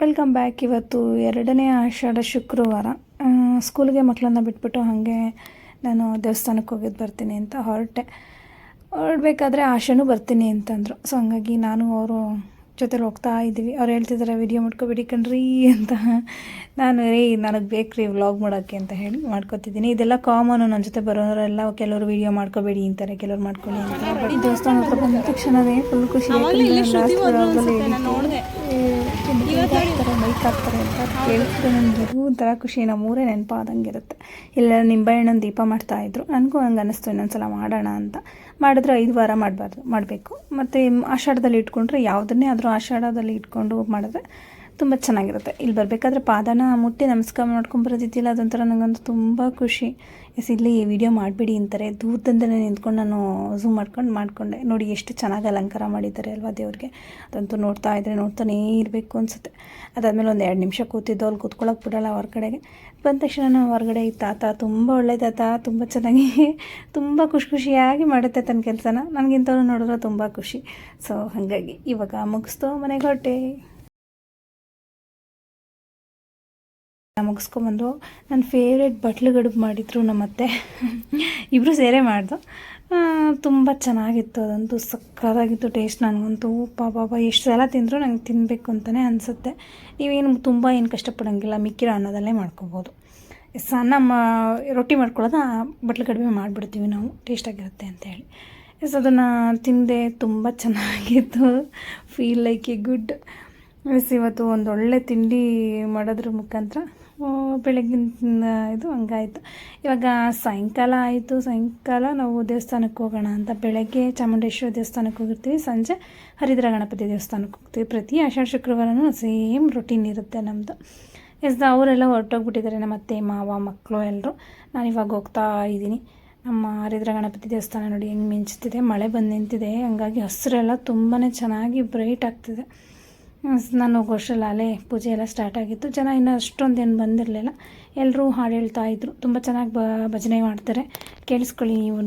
Welcome back ಇವತ್ತು ಎರಡನೇ ಆಷಾಢ ಶುಕ್ರವಾರ. ಸ್ಕೂಲ್ಗೆ ಮಕ್ಕಳನ್ನ ಬಿಟ್ಬಿಟ್ಟು ಹಾಗೆ ನಾನು ದೇವಸ್ಥಾನಕ್ಕೆ ಹೋಗಿದ್ದು ಬರ್ತೀನಿ ಅಂತ ಹೊರಟೆ. ಹೊರಡ್ಬೇಕಾದ್ರೆ ಆಶೆನೂ ಬರ್ತೀನಿ ಅಂತಂದರು. ಸೊ ಹಂಗಾಗಿ ನಾನು ಅವರು ಜೊತೆಲಿ ಹೋಗ್ತಾ ಇದ್ದೀವಿ. ಅವ್ರು ಹೇಳ್ತಿದ್ದಾರೆ ವಿಡಿಯೋ ಮಾಡ್ಕೊಬೇಡಿ ಕಣ್ರಿ ಅಂತ. ನಾನು ರೀ ನನಗೆ ಬೇಕು ರೀ ವ್ಲಾಗ್ ಮಾಡೋಕ್ಕೆ ಅಂತ ಹೇಳಿ ಮಾಡ್ಕೊತಿದ್ದೀನಿ. ಇದೆಲ್ಲ ಕಾಮನು. ನನ್ನ ಜೊತೆ ಬರೋರೆಲ್ಲ ಕೆಲವರು ವಿಡಿಯೋ ಮಾಡ್ಕೋಬೇಡಿ ಅಂತಾರೆ ಕೆಲವ್ರು ಮಾಡ್ಕೊಳ್ಳಿ ಅಂತ. ದೇವಸ್ಥಾನ ಹತ್ರ ಬಂದ ತಕ್ಷಣವೇ ಫುಲ್ ಖುಷಿ. ಹಾಕ್ತಾರೆ ಮೈಕ್ ಹಾಕ್ತಾರೆ ಅಂತ ಕೇಳಿದ್ರೆ ನನಗೆ. ಇದು ಒಂಥರ ಖುಷಿ ನಮ್ಮೂರೇ ನೆನಪಾದಂಗೆ ಇರುತ್ತೆ ಇಲ್ಲ ನಿಂಬೆಹಣ್ಣನ ದೀಪ ಮಾಡ್ತಾ ಇದ್ರು. ನನಗೂ ಹಂಗೆ ಅನ್ನಿಸ್ತು ಇನ್ನೊಂದ್ಸಲ ಮಾಡೋಣ ಅಂತ. ಮಾಡಿದ್ರೆ ಐದು ವಾರ ಮಾಡಬಾರ್ದು ಮಾಡಬೇಕು. ಮತ್ತು ಆಷಾಢದಲ್ಲಿ ಇಟ್ಕೊಂಡ್ರೆ ಯಾವುದನ್ನೇ ಆದರೂ ಆಷಾಢದಲ್ಲಿ ಇಟ್ಕೊಂಡು ಮಾಡಿದ್ರೆ ತುಂಬ ಚೆನ್ನಾಗಿರುತ್ತೆ. ಇಲ್ಲಿ ಬರಬೇಕಾದ್ರೆ ಪಾದನ ಮುಟ್ಟಿ ನಮಸ್ಕಾರ ಮಾಡ್ಕೊಂಬರೋದಿದ್ದಿಲ್ಲ ಅದೊಂಥರ ನನಗಂತೂ ತುಂಬ ಖುಷಿ. ಎಸ್, ಇಲ್ಲಿ ವಿಡಿಯೋ ಮಾಡಬೇಡಿ ಅಂತಾರೆ. ದೂರದಿಂದಲೇ ನಿಂತ್ಕೊಂಡು ನಾನು ಝೂಮ್ ಮಾಡ್ಕೊಂಡು ಮಾಡಿಕೊಂಡೆ. ನೋಡಿ ಎಷ್ಟು ಚೆನ್ನಾಗಿ ಅಲಂಕಾರ ಮಾಡಿದ್ದಾರೆ ಅಲ್ವಾ ದೇವ್ರಿಗೆ. ಅದಂತೂ ನೋಡ್ತಾ ಇದ್ದರೆ ನೋಡ್ತಾನೇ ಇರಬೇಕು ಅನಿಸುತ್ತೆ. ಅದಾದಮೇಲೆ ಒಂದು ಎರಡು ನಿಮಿಷ ಕೂತಿದ್ದು, ಅಲ್ಲಿ ಕೂತ್ಕೊಳ್ಳೋಕೆ ಬಿಡೋಲ್ಲ ಹೊರಗಡೆಗೆ. ಬಂದ ತಕ್ಷಣ ನಾವು ಹೊರಗಡೆ ಈ ತಾತ, ತುಂಬ ಒಳ್ಳೆ ತಾತ, ತುಂಬ ಚೆನ್ನಾಗಿ, ತುಂಬ ಖುಷಿ ಖುಷಿಯಾಗಿ ಮಾಡುತ್ತೆ ತನ್ನ ಕೆಲಸನ. ನನಗಿಂತವ್ರು ನೋಡಿದ್ರೆ ತುಂಬ ಖುಷಿ. ಸೊ ಹಾಗಾಗಿ ಇವಾಗ ಮುಗಿಸ್ತು ಮನೆಗೆ ಹೊರಟೆ ಮುಗಿಸ್ಕೊಂಬಂದು ನನ್ನ ಫೇವ್ರೇಟ್ ಬಟ್ಲು ಗಡುಬು ಮಾಡಿದ್ರು ನಮ್ಮ ಅತ್ತೆ ಇಬ್ಬರು ಸೇರೇ ಮಾಡಿದ್ರು ತುಂಬ ಚೆನ್ನಾಗಿತ್ತು. ಅದಂತೂ ಸಕ್ಕತ್ತಾಗಿತ್ತು. ಟೇಸ್ಟ್ ನನಗಂತೂ ಪಾಪ ಎಷ್ಟು ಸಲ ತಿಂದರೂ ನಂಗೆ ತಿನ್ನಬೇಕು ಅಂತಲೇ ಅನಿಸುತ್ತೆ. ನೀವೇನು ತುಂಬ ಏನು ಕಷ್ಟಪಡೋಂಗಿಲ್ಲ. ಮಿಕ್ಕಿರೋ ಅನ್ನೋದಲ್ಲೇ ಮಾಡ್ಕೊಬೋದು. ಸಣ್ಣ ಮಾ, ರೊಟ್ಟಿ ಮಾಡ್ಕೊಳ್ಳೋದು ಆ ಬಟ್ಲು ಕಡಿಮೆ ಮಾಡಿಬಿಡ್ತೀವಿ ನಾವು. ಟೇಸ್ಟಾಗಿರುತ್ತೆ ಅಂತೇಳಿ ಎಸ್, ಅದನ್ನು ತಿಂದೆ ತುಂಬ ಚೆನ್ನಾಗಿತ್ತು. Feel like a good yes, ಇವತ್ತು ಒಂದು ಒಳ್ಳೆ ತಿಂಡಿ ಮಾಡೋದ್ರ ಮುಖಾಂತರ ಬೆಳಗ್ಗಿನ ಇದು ಹಂಗಾಯಿತು. ಇವಾಗ ಸಾಯಂಕಾಲ ಆಯಿತು. ಸಾಯಂಕಾಲ ನಾವು ದೇವಸ್ಥಾನಕ್ಕೆ ಹೋಗೋಣ ಅಂತ ಬೆಳಗ್ಗೆ ಚಾಮುಂಡೇಶ್ವರಿ ದೇವಸ್ಥಾನಕ್ಕೆ ಹೋಗಿರ್ತೀವಿ. ಸಂಜೆ ಹರಿದ್ರ ಗಣಪತಿ ದೇವಸ್ಥಾನಕ್ಕೆ ಹೋಗ್ತೀವಿ. ಪ್ರತಿ ಆಷಾಢ ಶುಕ್ರವಾರನೂ ಸೇಮ್ ರೊಟೀನ್ ಇರುತ್ತೆ ನಮ್ಮದು ಎಸ್ ಅವರೆಲ್ಲ ಹೊರಟೋಗ್ಬಿಟ್ಟಿದ್ದಾರೆ. ನಮ್ಮ ಅತ್ತೆ, ಮಾವ, ಮಕ್ಕಳು ಎಲ್ಲರೂ ನಾನು ಇವಾಗ ಹೋಗ್ತಾ ಇದ್ದೀನಿ. ನಮ್ಮ ಹರಿದ್ರ ಗಣಪತಿ ದೇವಸ್ಥಾನ ನೋಡಿ ಹೆಂಗೆ ಮಿಂಚ್ತಿದೆ. ಮಳೆ ಬಂದು ನಿಂತಿದೆ. ಹಂಗಾಗಿ ಹಸಿರೆಲ್ಲ ತುಂಬಾ ಚೆನ್ನಾಗಿ ಬ್ರೈಟ್ ಆಗ್ತಿದೆ. ನಾನು ಹೋಗೋಷ್ಟರಲ್ಲಿ ಅಲ್ಲೇ ಪೂಜೆ ಎಲ್ಲ ಸ್ಟಾರ್ಟ್ ಆಗಿತ್ತು. ಜನ ಇನ್ನೂ ಅಷ್ಟೊಂದೇನು ಬಂದಿರಲಿಲ್ಲ. ಎಲ್ಲರೂ ಹಾಡು ಹೇಳ್ತಾ ಇದ್ರು. ತುಂಬ ಚೆನ್ನಾಗಿ ಭಜನೆ ಮಾಡ್ತಾರೆ. ಕೇಳಿಸ್ಕೊಳ್ಳಿ ನೀವು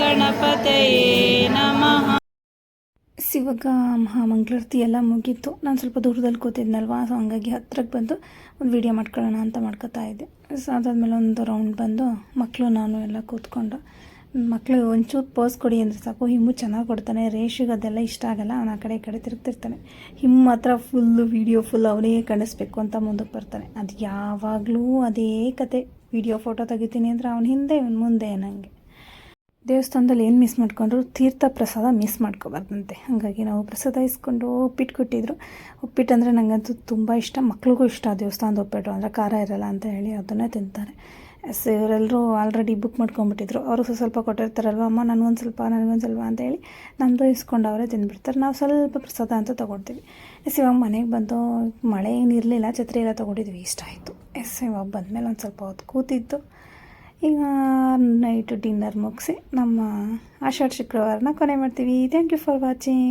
ಗಣಪತಯೇ ನಮಃ. ಎಲ್ಲ ಮುಗೀತು. ನಾನು ಸ್ವಲ್ಪ ದೂರದಲ್ಲಿ ಕೂತಿದ್ನಲ್ವಾ ಸೊ ಹಂಗಾಗಿ ಹತ್ರಕ್ಕೆ ಬಂದು ಒಂದು ವೀಡಿಯೋ ಮಾಡ್ಕೊಳ್ಳೋಣ ಅಂತ ಮಾಡ್ಕೋತಾ ಇದ್ದೆ. ಸೊ ಅದಾದಮೇಲೆ ಒಂದು ರೌಂಡ್ ಬಂದು ಮಕ್ಕಳು ನಾನು ಎಲ್ಲ ಕೂತ್ಕೊಂಡು ಮಕ್ಕಳು ಒಂಚೂರು ಪೋಸ್ ಕೊಡಿ ಅಂದರೆ ಸಾಕು, ಹಿಮ್ಮು ಚೆನ್ನಾಗಿ ಕೊಡ್ತಾನೆ ರೇಷಿಗೆ ಅದೆಲ್ಲ ಇಷ್ಟ ಆಗಲ್ಲ, ಅವನು ಆ ಕಡೆ ಈ ಕಡೆ ತಿರುಗ್ತಿರ್ತಾನೆ. ಹಿಮ್ಮು ಮಾತ್ರ ಫುಲ್ಲು ವೀಡಿಯೋ ಫುಲ್ ಅವನೇ ಕಾಣಿಸ್ಬೇಕು ಅಂತ ಮುಂದಕ್ಕೆ ಬರ್ತಾನೆ. ಅದು ಯಾವಾಗಲೂ ಅದೇ ಕತೆ. ವೀಡಿಯೋ ಫೋಟೋ ತೆಗಿತೀನಿ ಅಂದರೆ ಅವನ ಹಿಂದೆ, ಇವನು ಮುಂದೆ ನನಗೆ ದೇವಸ್ಥಾನದಲ್ಲಿ ಏನು ಮಿಸ್ ಮಾಡ್ಕೊಂಡ್ರು ತೀರ್ಥ ಪ್ರಸಾದ ಮಿಸ್ ಮಾಡ್ಕೋಬಾರ್ದಂತೆ. ಹಾಗಾಗಿ ನಾವು ಪ್ರಸಾದ ಇಸ್ಕೊಂಡು ಉಪ್ಪಿಟ್ಟು ಕೊಟ್ಟಿದ್ರು. ಉಪ್ಪಿಟ್ಟು ಅಂದರೆ ನನಗಂತೂ ತುಂಬ ಇಷ್ಟ. ಮಕ್ಳಿಗೂ ಇಷ್ಟ ದೇವಸ್ಥಾನದ ಉಪ್ಪಿಟ್ಟು. ಅಂದರೆ ಖಾರ ಇರಲ್ಲ ಅಂತ ಹೇಳಿ ಅದನ್ನೇ ತಿಂತಾರೆ. ಎಸ್ ಇವರೆಲ್ಲರೂ ಆಲ್ರೆಡಿ ಬುಕ್ ಮಾಡ್ಕೊಂಬಿಟ್ಟಿದ್ರು ಅವರು ಸ್ವಲ್ಪ ಕೊಟ್ಟಿರ್ತಾರಲ್ವ, ಅಮ್ಮ, ನನಗೊಂದು ಸ್ವಲ್ಪ ನನಗೊಂದು ಸ್ವಲ್ಪ ಅಂತ ಹೇಳಿ ನಮ್ಮದು ಇಸ್ಕೊಂಡು ಅವರೇ ತಿಂದ್ಬಿಡ್ತಾರೆ. ನಾವು ಸ್ವಲ್ಪ ಪ್ರಸಾದ ಅಂತ ತೊಗೊಳ್ತೀವಿ. ಎಸ್ ಇವಾಗ ಮನೆಗೆ ಬಂದು ಮಳೆ ಏನಿರಲಿಲ್ಲ ಛತ್ರಿ ಎಲ್ಲ ತೊಗೊಂಡಿದ್ವಿ. ಇಷ್ಟ ಆಯಿತು. ಎಸ್ ಇವಾಗ ಬಂದಮೇಲೆ ಒಂದು ಸ್ವಲ್ಪ ಹೊತ್ತು ಕೂತಿದ್ದು. ಈಗ ನೈಟು ಡಿನ್ನರ್ ಮುಗಿಸಿ ನಮ್ಮ ಆಷಾಢ ಶುಕ್ರವಾರನ ಕೊನೆ ಮಾಡ್ತೀವಿ. Thank you for watching